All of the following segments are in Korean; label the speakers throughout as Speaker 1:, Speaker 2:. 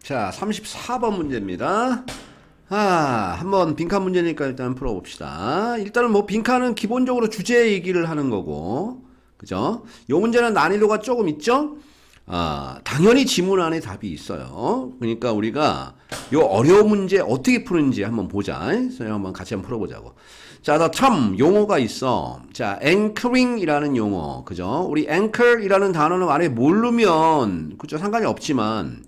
Speaker 1: 자, 34번 문제입니다. 아, 한번 빈칸 문제니까 일단 풀어봅시다. 일단은 뭐 빈칸은 기본적으로 주제 얘기를 하는 거고, 그죠? 요 문제는 난이도가 조금 있죠? 아, 당연히 지문 안에 답이 있어요. 그러니까 우리가 요 어려운 문제 어떻게 푸는지 한번 보자. 그래서 한번 같이 한번 풀어보자고. 자, 더참 용어가 있어. 자, anchoring이라는 용어, 그죠? 우리 anchor이라는 단어는 안에 모르면 그죠 상관이 없지만.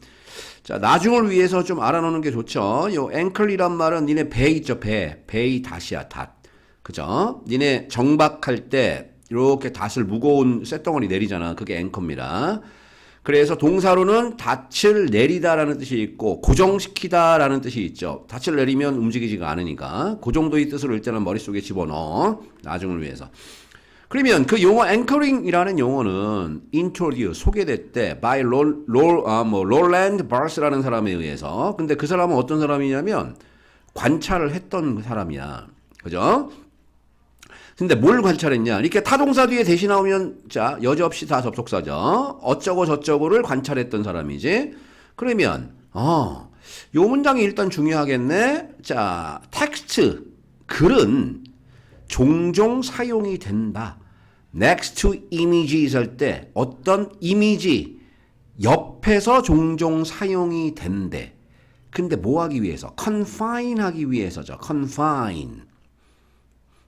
Speaker 1: 자, 나중을 위해서 좀 알아놓는 게 좋죠. 요 앵클이란 말은 니네 배 있죠, 배. 배의 닷이야, 닷. 그죠? 니네 정박할 때 이렇게 닷을 무거운 쇳덩어리 내리잖아. 그게 앵커입니다. 그래서 동사로는 닻을 내리다라는 뜻이 있고 고정시키다라는 뜻이 있죠. 닻을 내리면 움직이지가 않으니까 그 정도의 뜻으로 일단은 머릿속에 집어넣어. 나중을 위해서. 그러면 그 용어 anchoring이라는 용어는 introduce 소개됐대 by 롤, 롤, 아, 뭐 롤랜드 바스라는 사람에 의해서. 근데 그 사람은 어떤 사람이냐면 관찰을 했던 사람이야. 그죠? 근데 뭘 관찰했냐? 이렇게 타동사 뒤에 대시 나오면 자 여지없이 다 접속사죠. 어쩌고 저쩌고를 관찰했던 사람이지. 그러면 어, 요 문장이 일단 중요하겠네. 자, 텍스트 글은 종종 사용이 된다. Next to images 할 때 어떤 이미지 옆에서 종종 사용이 된대. 근데 뭐 하기 위해서? confine 하기 위해서죠. confine.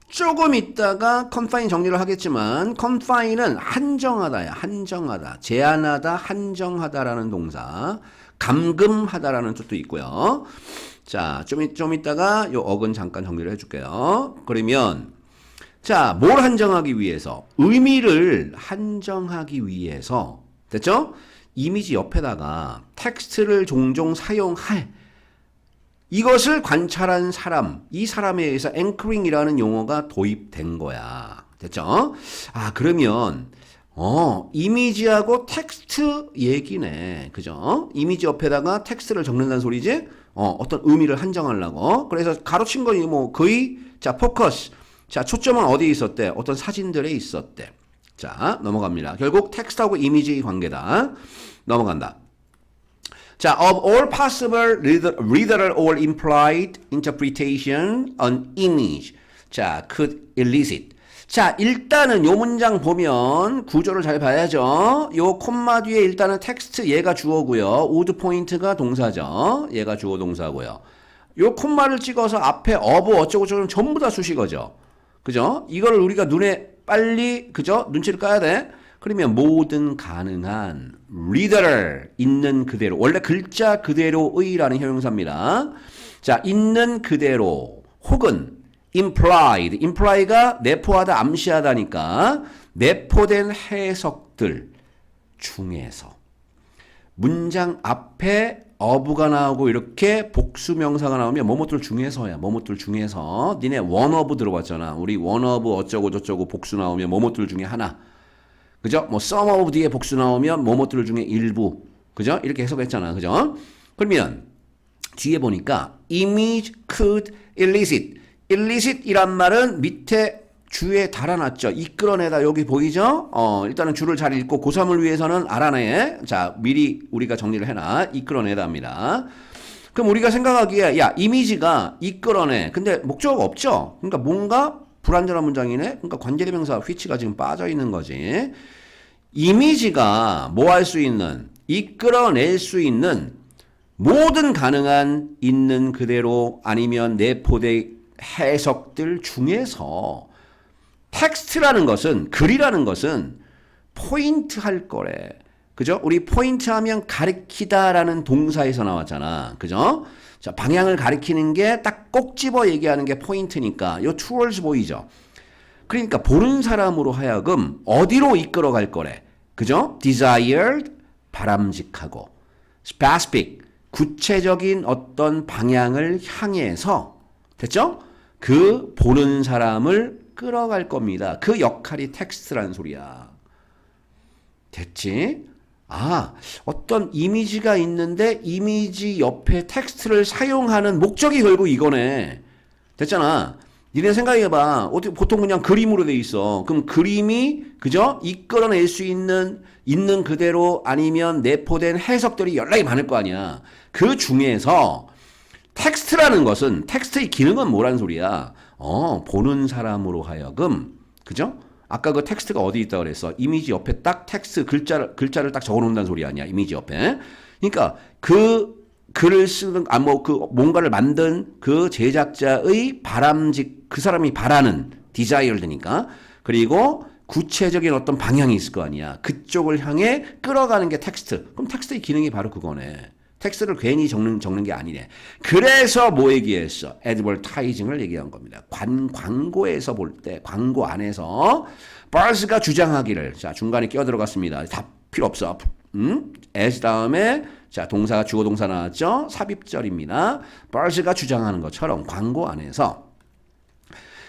Speaker 1: 조금 있다가 confine 정리를 하겠지만 confine은 한정하다야. 한정하다. 제한하다, 한정하다라는 동사. 감금하다라는 뜻도 있고요. 자, 좀, 있- 좀 있다가 요 어근 잠깐 정리를 해줄게요. 그러면 자, 뭘 한정하기 위해서? 의미를 한정하기 위해서. 됐죠? 이미지 옆에다가 텍스트를 종종 사용할 이것을 관찰한 사람, 이 사람에 의해서 앵커링이라는 용어가 도입된 거야. 됐죠? 아, 그러면 어, 이미지하고 텍스트 얘기네. 그죠? 이미지 옆에다가 텍스트를 적는다는 소리지? 어, 어떤 의미를 한정하려고. 그래서 가로친 거니 뭐 거의 자, 포커스. 자, 초점은 어디에 있었대? 어떤 사진들에 있었대. 자, 넘어갑니다. 결국 텍스트하고 이미지 관계다. 넘어간다. 자, of all possible literal or implied interpretation, an image. 자, could elicit. 자, 일단은 요 문장 보면 구조를 잘 봐야죠. 요 콤마 뒤에 일단은 텍스트 얘가 주어고요. would 포인트가 동사죠. 얘가 주어 동사고요. 요 콤마를 찍어서 앞에 of 어쩌고저쩌고 전부 다 수식어죠. 그죠? 이거를 우리가 눈에 빨리 그죠? 눈치를 까야 돼. 그러면 모든 가능한 리더를 있는 그대로 원래 글자 그대로의라는 형용사입니다. 자, 있는 그대로 혹은 implied, imply가 내포하다, 암시하다니까 내포된 해석들 중에서 문장 앞에 어부가 나오고 이렇게 복수 명사가 나오면 뭐뭐들 중에서야 뭐뭐들 중에서 니네 원어부 들어봤잖아. 우리 원어부 어쩌고 저쩌고 복수 나오면 뭐뭐들 중에 하나. 그죠? 뭐 some of 뒤에 복수 나오면 뭐뭐들 중에 일부. 그죠? 이렇게 해석했잖아. 그죠? 그러면 뒤에 보니까 image could elicit. elicit이란 말은 밑에 주에 달아놨죠. 이끌어내다 여기 보이죠? 어, 일단은 줄을 잘 읽고 고3을 위해서는 알아내. 자, 미리 우리가 정리를 해놔. 이끌어내다입니다. 그럼 우리가 생각하기에 야, 이미지가 이끌어내. 근데 목적어가 없죠? 그러니까 뭔가 불완전한 문장이네. 그러니까 관계대명사 which가 지금 빠져 있는 거지. 이미지가 뭐 할 수 있는 이끌어낼 수 있는 모든 가능한 있는 그대로 아니면 내포된 해석들 중에서 텍스트라는 것은 글이라는 것은 포인트 할 거래. 그죠? 우리 포인트 하면 가리키다라는 동사에서 나왔잖아. 그죠? 자, 방향을 가리키는 게 딱 꼭 집어 얘기하는 게 포인트니까 요 towards 보이죠? 그러니까 보는 사람으로 하여금 어디로 이끌어 갈 거래. 그죠? desired 바람직하고 specific 구체적인 어떤 방향을 향해서 됐죠? 그 보는 사람을 끌어갈 겁니다. 그 역할이 텍스트라는 소리야. 됐지? 아, 어떤 이미지가 있는데 이미지 옆에 텍스트를 사용하는 목적이 결국 이거네. 됐잖아. 니네 생각해봐. 어떻게 보통 그냥 그림으로 돼 있어. 그럼 그림이 그죠? 이끌어낼 수 있는 있는 그대로 아니면 내포된 해석들이 연락이 많을 거 아니야. 그 중에서 텍스트라는 것은 텍스트의 기능은 뭐라는 소리야? 어, 보는 사람으로 하여금 그죠? 아까 그 텍스트가 어디 있다 그랬어? 이미지 옆에 딱 텍스트 글자를 글자를 딱 적어 놓는다는 소리 아니야? 이미지 옆에. 그러니까 그 글을 쓰는 아 뭐 그 뭔가를 만든 그 제작자의 바람직 그 사람이 바라는 디자이어드니까 그리고 구체적인 어떤 방향이 있을 거 아니야. 그쪽을 향해 끌어가는 게 텍스트. 그럼 텍스트의 기능이 바로 그거네. 텍스트를 괜히 적는 적는 게 아니네. 그래서 뭐 얘기했어? 애드벌타이징을 얘기한 겁니다. 관 광고에서 볼 때 광고 안에서 버스가 주장하기를 자 중간에 끼어 들어갔습니다. 다 필요 없어. 음? as 다음에 자 동사가 주어 동사 나왔죠? 삽입절입니다. 버스가 주장하는 것처럼 광고 안에서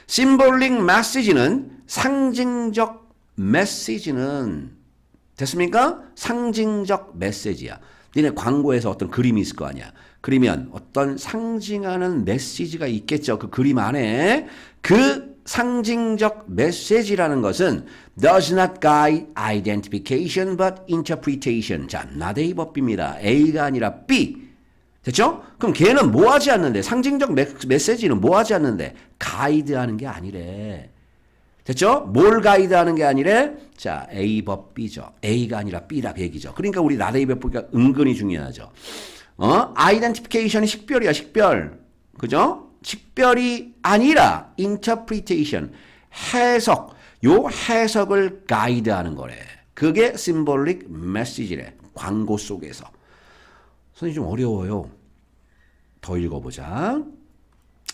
Speaker 1: 심볼릭 메시지는 상징적 메시지는 됐습니까? 상징적 메시지야. 니네 광고에서 어떤 그림이 있을 거 아니야. 그러면 어떤 상징하는 메시지가 있겠죠. 그 그림 안에 그 상징적 메시지라는 것은 does not guide identification but interpretation. 자, 나대이 법입니다. A가 아니라 B. 됐죠? 그럼 걔는 뭐 하지 않는데 상징적 메, 메시지는 뭐 하지 않는데 가이드하는 게 아니래. 됐죠? 뭘 가이드하는 게 아니래? 자, A 법 B죠. A가 아니라 B라 그 얘기죠. 그러니까 우리 나대이 법가 은근히 중요하죠. 어? 아이덴티피케이션이 식별이야, 식별. 그죠? 식별이 아니라 interpretation, 해석. 요 해석을 가이드하는 거래. 그게 symbolic message래. 광고 속에서. 선생님 좀 어려워요. 더 읽어보자.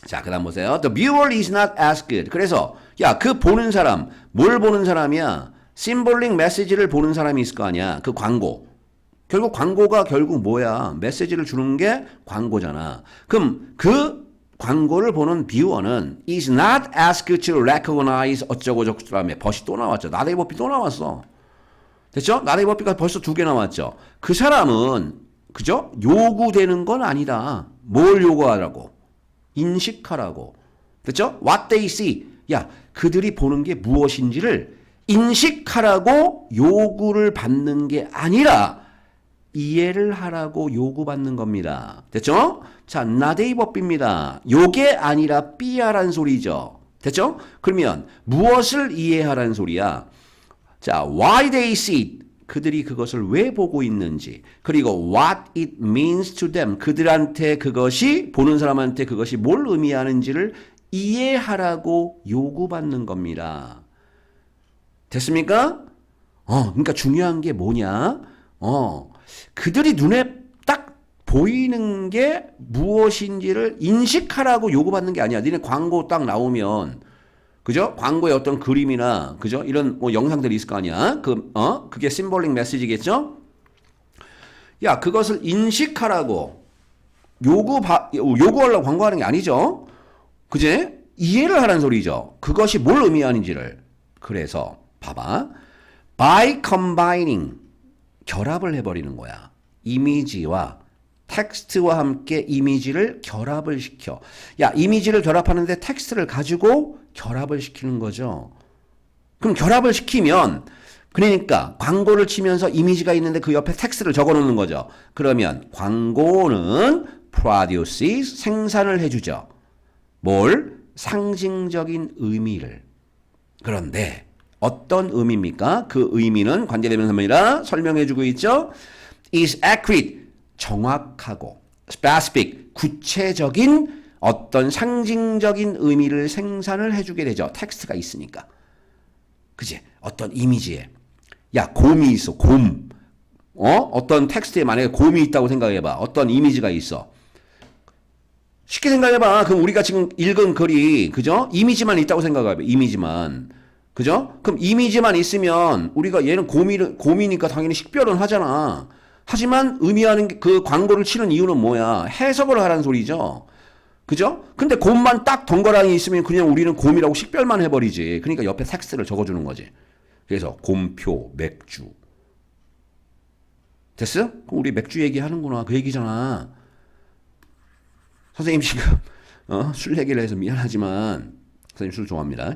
Speaker 1: 자, 그 다음 보세요. The viewer is not as good. 그래서, 야, 그 보는 사람, 뭘 보는 사람이야? 심볼릭 메시지를 보는 사람이 있을 거 아니야. 그 광고. 결국 광고가 결국 뭐야? 메시지를 주는 게 광고잖아. 그럼 그 광고를 보는 뷰어는 is not as good to recognize 어쩌고 저쩌고 다음에 벗이 또 나왔죠. 나대이 법이 또 나왔어. 됐죠? 나대이 법비가 벌써 두 개 나왔죠. 그 사람은 그죠? 요구되는 건 아니다. 뭘 요구하라고? 인식하라고. 됐죠? What they see. 야, 그들이 보는 게 무엇인지를 인식하라고 요구를 받는 게 아니라 이해를 하라고 요구받는 겁니다. 됐죠? 자, 나데이 법비입니다. 요게 아니라 삐야란 소리죠. 됐죠? 그러면 무엇을 이해하라는 소리야? 자, why they see. 그들이 그것을 왜 보고 있는지, 그리고 what it means to them. 그들한테 그것이, 보는 사람한테 그것이 뭘 의미하는지를 이해하라고 요구받는 겁니다. 됐습니까? 어, 그러니까 중요한 게 뭐냐? 어, 그들이 눈에 딱 보이는 게 무엇인지를 인식하라고 요구받는 게 아니야. 니네 광고 딱 나오면, 그죠? 광고에 어떤 그림이나, 그죠? 이런 뭐 영상들이 있을 거 아니야. 그, 어? 그게 심볼릭 메시지겠죠? 야, 그것을 인식하라고 요구, 바, 요구하려고 광고하는 게 아니죠? 그제? 이해를 하라는 소리죠. 그것이 뭘 의미하는지를. 그래서, 봐봐. by combining. 결합을 해버리는 거야. 이미지와 텍스트와 함께 이미지를 결합을 시켜. 야, 이미지를 결합하는데 텍스트를 가지고 결합을 시키는 거죠. 그럼 결합을 시키면 그러니까 광고를 치면서 이미지가 있는데 그 옆에 텍스트를 적어 놓는 거죠. 그러면 광고는 produces 생산을 해 주죠. 뭘? 상징적인 의미를. 그런데 어떤 의미입니까? 그 의미는 관계대명사면이라 설명해 주고 있죠. is accurate 정확하고 specific 구체적인 어떤 상징적인 의미를 생산을 해주게 되죠. 텍스트가 있으니까. 그지? 어떤 이미지에. 야, 곰이 있어, 곰. 어? 어떤 텍스트에 만약에 곰이 있다고 생각해봐. 어떤 이미지가 있어. 쉽게 생각해봐. 그럼 우리가 지금 읽은 글이, 그죠? 이미지만 있다고 생각해봐. 이미지만. 그죠? 그럼 이미지만 있으면 우리가 얘는 곰이, 곰이니까 당연히 식별은 하잖아. 하지만 의미하는 게- 그 광고를 치는 이유는 뭐야? 해석을 하라는 소리죠. 그죠? 근데 곰만 딱 덩거랑이 있으면 그냥 우리는 곰이라고 식별만 해버리지. 그러니까 옆에 텍스트를 적어주는 거지. 그래서 곰표, 맥주. 됐어? 그럼 우리 맥주 얘기하는구나. 그 얘기잖아. 선생님 지금 어? 술 얘기를 해서 미안하지만 선생님 술 좋아합니다.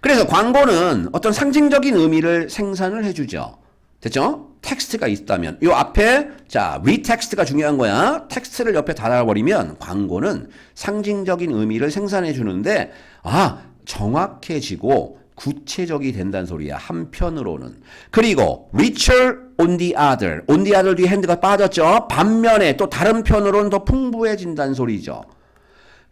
Speaker 1: 그래서 광고는 어떤 상징적인 의미를 생산을 해주죠. 됐죠? 텍스트가 있다면 요 앞에 자 리텍스트가 중요한 거야. 텍스트를 옆에 달아버리면 광고는 상징적인 의미를 생산해 주는데 아 정확해지고 구체적이 된다는 소리야. 한편으로는 그리고 richer on the other, on the other 뒤에 핸드가 빠졌죠. 반면에 또 다른 편으로는 더 풍부해진다는 소리죠.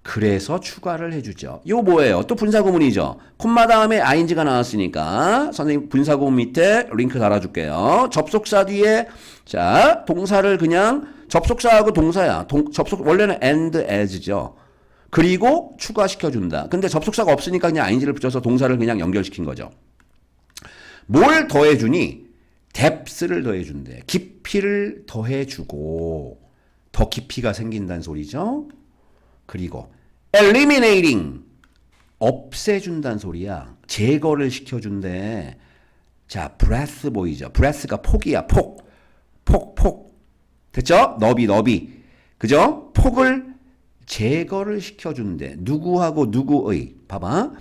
Speaker 1: 그래서 추가를 해주죠. 이거 뭐예요? 또 분사구문이죠. 콤마 다음에 ing가 나왔으니까 선생님 분사구문 밑에 링크 달아줄게요. 접속사 뒤에 자 동사를 그냥 접속사하고 동사야. 동, 접속 원래는 and as죠. 그리고 추가시켜준다. 근데 접속사가 없으니까 그냥 ing를 붙여서 동사를 그냥 연결시킨 거죠. 뭘 더해주니? Depth를 더해준대. 깊이를 더해주고 더 깊이가 생긴다는 소리죠. 그리고 eliminating 없애준다는 소리야. 제거를 시켜준대. 자, breath 보이죠? breath가 폭이야. 폭. 폭, 폭. 됐죠? 너비, 너비. 그죠? 폭을 제거를 시켜준대. 누구하고 누구의. 봐봐.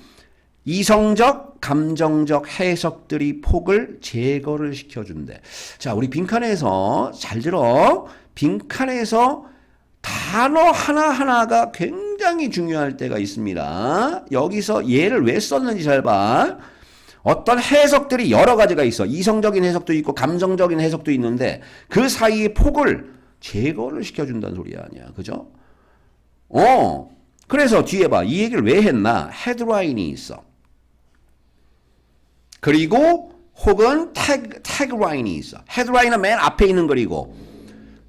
Speaker 1: 이성적, 감정적 해석들이 폭을 제거를 시켜준대. 자, 우리 빈칸에서 잘 들어. 빈칸에서 단어 하나하나가 굉장히 중요할 때가 있습니다. 여기서 얘를 왜 썼는지 잘 봐. 어떤 해석들이 여러 가지가 있어. 이성적인 해석도 있고 감정적인 해석도 있는데 그 사이의 폭을 제거를 시켜준다는 소리 아니야. 그죠? 어. 그래서 뒤에 봐. 이 얘기를 왜 했나? 헤드라인이 있어. 그리고 혹은 태그, 태그라인이 있어. 헤드라인은 맨 앞에 있는 거리고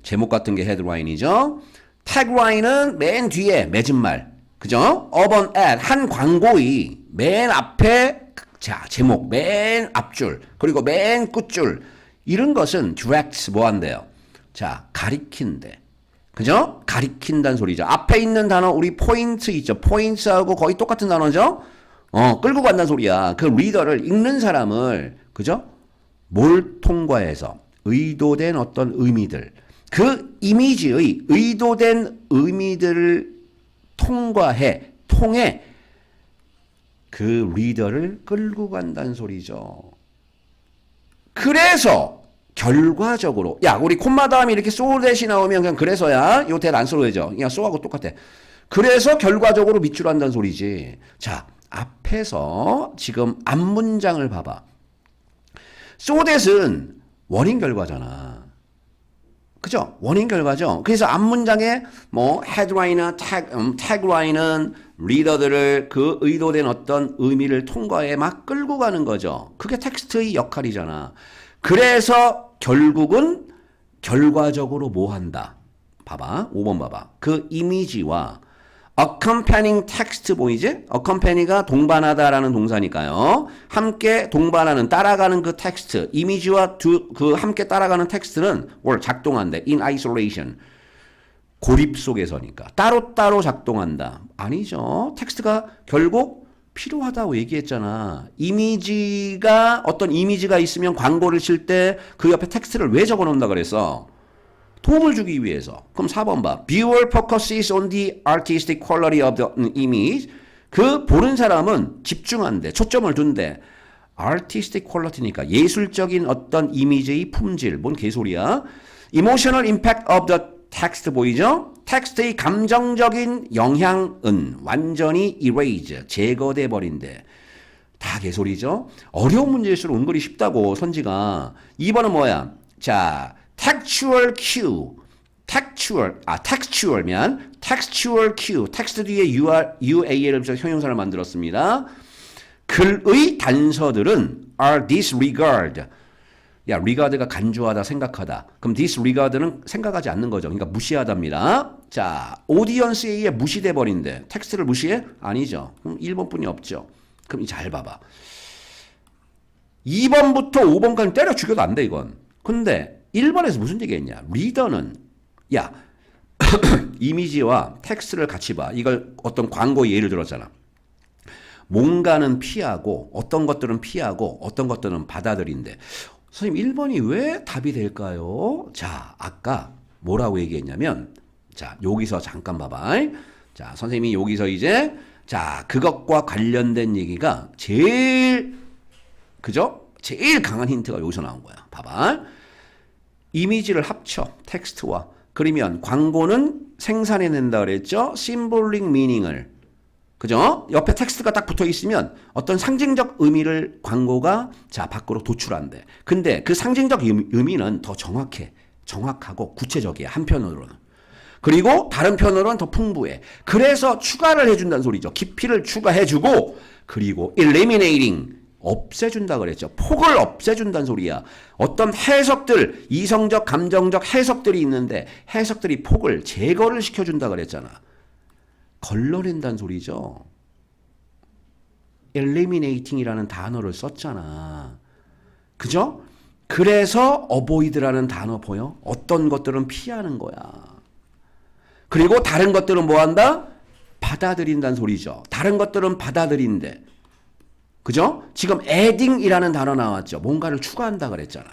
Speaker 1: 제목 같은 게 헤드라인이죠. 태그라인은 맨 뒤에 맺은 말. 그죠? urban ad 한 광고의 맨 앞에 자, 제목 맨 앞줄 그리고 맨 끝줄 이런 것은 direct 뭐 한대요? 자, 가리킨대. 그죠? 가리킨다는 소리죠. 앞에 있는 단어 우리 포인트 있죠. 포인트하고 거의 똑같은 단어죠. 어, 끌고 간다는 소리야. 그 리더를 읽는 사람을 그죠? 뭘 통과해서 의도된 어떤 의미들 그 이미지의 의도된 의미들을 통과해 통해 그 리더를 끌고 간다는 소리죠. 그래서 결과적으로 야 우리 다음에 이렇게 소댓이 나오면 그냥 그래서야 요 대안 써도 되죠. 그냥 소하고 똑같아. 그래서 결과적으로 밑줄 한다는 소리지. 자 앞에서 지금 앞 문장을 봐봐. 소댓은 원인 결과잖아. 그죠? 원인 결과죠. 그래서 앞 문장에 뭐 헤드라인은 태그, 음, 태그라인은 리더들을 그 의도된 어떤 의미를 통과해 막 끌고 가는 거죠. 그게 텍스트의 역할이잖아. 그래서 결국은 결과적으로 뭐 한다? 봐봐. 5번 봐봐. 그 이미지와 accompanying text 보이지? accompany가 동반하다라는 동사니까요. 함께 동반하는 따라가는 그 텍스트, 이미지와 두, 그 함께 따라가는 텍스트는 뭘 작동한대. in isolation. 고립 속에서니까 따로따로 작동한다. 아니죠. 텍스트가 결국 필요하다고 얘기했잖아. 이미지가 어떤 이미지가 있으면 광고를 칠 때 그 옆에 텍스트를 왜 적어 놓는다 그랬어? 도움을 주기 위해서. 그럼 4번 봐. Viewer focuses on the artistic quality of the image. 그 보는 사람은 집중한대. 초점을 둔대. artistic quality니까 예술적인 어떤 이미지의 품질. 뭔 개소리야? emotional impact of the text 보이죠? 텍스트의 감정적인 영향은 완전히 erase, 제거돼 버린대. 다 개소리죠? 어려운 문제일수록 은근히 쉽다고 선지가. 2번은 뭐야? 자, textual cue. textual, 아, textual면 textual cue. 텍스트 뒤에 UR, UAL을 붙여서 형용사를 만들었습니다. 글의 단서들은 are disregard. 야, regard가 간주하다, 생각하다. 그럼 disregard는 생각하지 않는 거죠. 그러니까 무시하답니다. 자, audience에 의해 무시돼 버린대. 텍스트를 무시해? 아니죠. 그럼 1번뿐이 없죠. 그럼 잘 봐봐. 2번부터 5번까지 때려 죽여도 안 돼, 이건. 근데 1번에서 무슨 얘기했냐? 리더는 야, 이미지와 텍스트를 같이 봐. 이걸 어떤 광고 예를 들었잖아. 뭔가는 피하고 어떤 것들은 피하고 어떤 것들은 받아들인대. 선생님 1번이 왜 답이 될까요? 자, 아까 뭐라고 얘기했냐면 자, 여기서 잠깐 봐봐. 자, 선생님이 여기서 이제 자, 그것과 관련된 얘기가 제일 그죠? 제일 강한 힌트가 여기서 나온 거야. 봐봐. 이미지를 합쳐 텍스트와 그러면 광고는 생산해낸다 그랬죠? 심볼릭 미닝을 그죠? 옆에 텍스트가 딱 붙어 있으면 어떤 상징적 의미를 광고가 자 밖으로 도출한대. 근데 그 상징적 의미- 의미는 더 정확해, 정확하고 구체적이야 한편으로는. 그리고 다른 편으로는 더 풍부해. 그래서 추가를 해준다는 소리죠. 깊이를 추가해주고 그리고 eliminating 없애준다 그랬죠. 폭을 없애준다는 소리야. 어떤 해석들, 이성적, 감정적 해석들이 있는데 해석들이 폭을 제거를 시켜준다 그랬잖아. 걸러낸다는 소리죠. eliminating이라는 단어를 썼잖아. 그죠? 그래서 avoid라는 단어 보여? 어떤 것들은 피하는 거야. 그리고 다른 것들은 뭐 한다? 받아들인다는 소리죠. 다른 것들은 받아들인데. 그죠? 지금 adding이라는 단어 나왔죠. 뭔가를 추가한다 그랬잖아.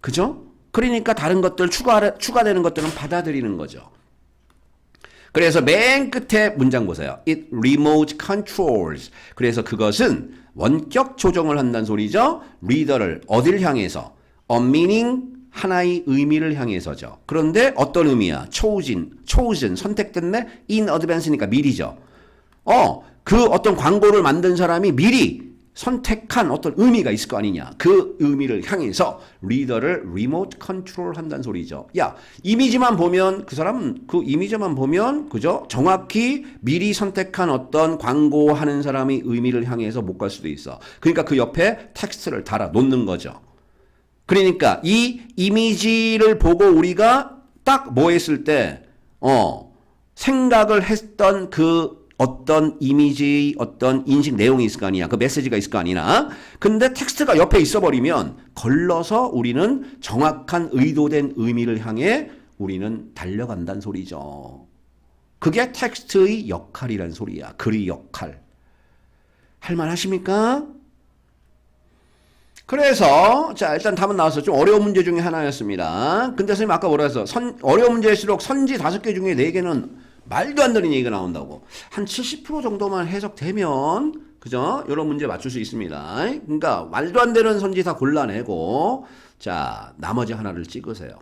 Speaker 1: 그죠? 그러니까 다른 것들 추가 추가되는 것들은 받아들이는 거죠. 그래서 맨 끝에 문장 보세요. It remote controls. 그래서 그것은 원격 조정을 한다는 소리죠. 리더를 어딜 향해서 a meaning 하나의 의미를 향해서죠. 그런데 어떤 의미야? chosen, chosen 선택됐네. in advance니까 미리죠. 어, 그 어떤 광고를 만든 사람이 미리 선택한 어떤 의미가 있을 거 아니냐. 그 의미를 향해서 리더를 리모트 컨트롤 한다는 소리죠. 야, 이미지만 보면 그 사람은 그 이미지만 보면 그죠? 정확히 미리 선택한 어떤 광고하는 사람의 의미를 향해서 못 갈 수도 있어. 그러니까 그 옆에 텍스트를 달아 놓는 거죠. 그러니까 이 이미지를 보고 우리가 딱 뭐 했을 때, 어, 생각을 했던 그 어떤 이미지의 어떤 인식 내용이 있을 거 아니야. 그 메시지가 있을 거 아니나. 근데 텍스트가 옆에 있어 버리면 걸러서 우리는 정확한 의도된 의미를 향해 우리는 달려간다는 소리죠. 그게 텍스트의 역할이란 소리야. 글의 역할. 할만 하십니까? 그래서 자 일단 답은 나왔어. 좀 어려운 문제 중에 하나였습니다. 근데 선생님 아까 뭐라 했어? 선, 어려운 문제일수록 선지 다섯 개 중에 네 개는 말도 안 되는 얘기가 나온다고. 한 70% 정도만 해석되면 그죠? 이런 문제 맞출 수 있습니다. 그러니까 말도 안 되는 선지 다 골라내고 자 나머지 하나를 찍으세요.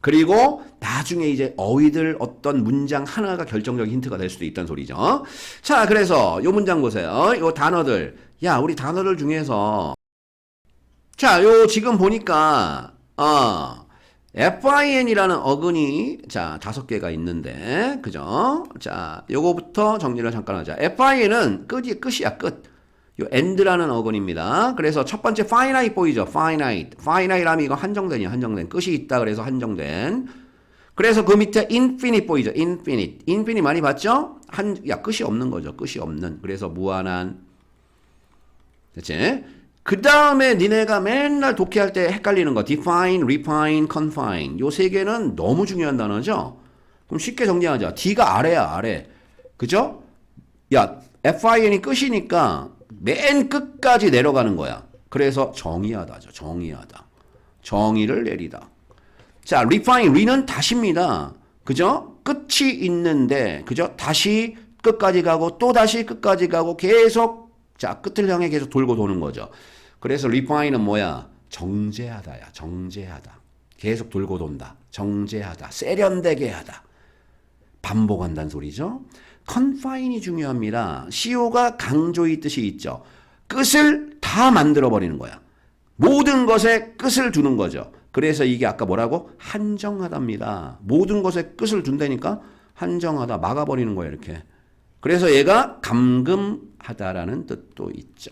Speaker 1: 그리고 나중에 이제 어휘들 어떤 문장 하나가 결정적인 힌트가 될 수도 있다는 소리죠. 자, 그래서 요 문장 보세요. 요 단어들. 야, 우리 단어들 중에서 자, 요 지금 보니까 어 FIN이라는 어근이 자 다섯 개가 있는데 그죠? 자, 요거부터 정리를 잠깐 하자. FIN은 끝이 끝이야 끝. 요 end라는 어근입니다. 그래서 첫 번째 finite 보이죠? finite. finite라면 이거 한정된이 한정된 끝이 있다 그래서 한정된. 그래서 그 밑에 infinite 보이죠? infinite. infinite 많이 봤죠? 한, 야, 끝이 없는 거죠. 끝이 없는. 그래서 무한한. 됐지? 그 다음에 니네가 맨날 독해할 때 헷갈리는 거. define, refine, confine. 요 세 개는 너무 중요한 단어죠? 그럼 쉽게 정리하자. D가 아래야, 아래. 그죠? 야, FIN이 끝이니까 맨 끝까지 내려가는 거야. 그래서 정의하다죠. 정의하다. 정의를 내리다. 자, refine, re는 다시입니다. 그죠? 끝이 있는데, 그죠? 다시 끝까지 가고, 또 다시 끝까지 가고, 계속, 자, 끝을 향해 계속 돌고 도는 거죠. 그래서 refine은 뭐야? 정제하다야, 정제하다. 계속 돌고 돈다. 정제하다. 세련되게 하다. 반복한다는 소리죠. confine이 중요합니다. CO가 강조의 뜻이 있죠. 끝을 다 만들어 버리는 거야. 모든 것에 끝을 두는 거죠. 그래서 이게 아까 뭐라고? 한정하답니다. 모든 것에 끝을 둔다니까 한정하다, 막아버리는 거예요, 이렇게. 그래서 얘가 감금하다라는 뜻도 있죠.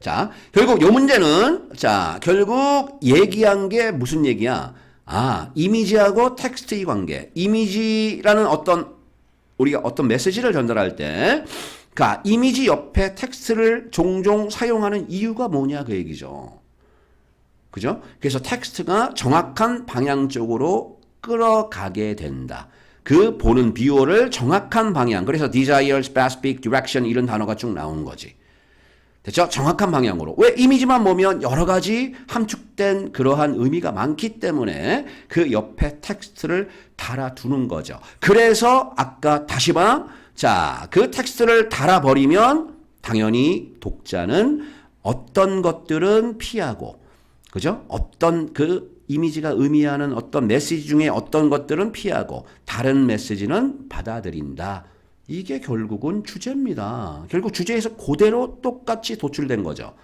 Speaker 1: 자, 결국 요 문제는, 자, 결국 얘기한 게 무슨 얘기야? 아, 이미지하고 텍스트의 관계. 이미지라는 어떤, 우리가 어떤 메시지를 전달할 때, 그니까 이미지 옆에 텍스트를 종종 사용하는 이유가 뭐냐 그 얘기죠. 그죠? 그래서 텍스트가 정확한 방향 쪽으로 끌어가게 된다. 그 보는 비호를 정확한 방향. 그래서 desire, specific, direction 이런 단어가 쭉 나온 거지. 됐죠? 정확한 방향으로. 왜 이미지만 보면 여러 가지 함축된 그러한 의미가 많기 때문에 그 옆에 텍스트를 달아두는 거죠. 그래서 아까 다시 봐. 자, 그 텍스트를 달아버리면 당연히 독자는 어떤 것들은 피하고, 그죠? 어떤 그 이미지가 의미하는 어떤 메시지 중에 어떤 것들은 피하고, 다른 메시지는 받아들인다. 이게 결국은 주제입니다. 결국 주제에서 그대로 똑같이 도출된 거죠.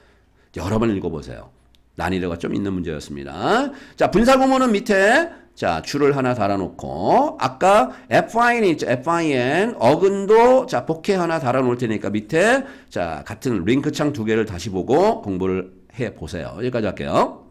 Speaker 1: 여러 번 읽어보세요. 난이도가 좀 있는 문제였습니다. 자, 분사구문은 밑에 자, 줄을 하나 달아놓고 아까 fin 있죠? fin 어근도 자, 복해 하나 달아놓을 테니까 밑에 자, 같은 링크창 두 개를 다시 보고 공부를 해 보세요. 여기까지 할게요.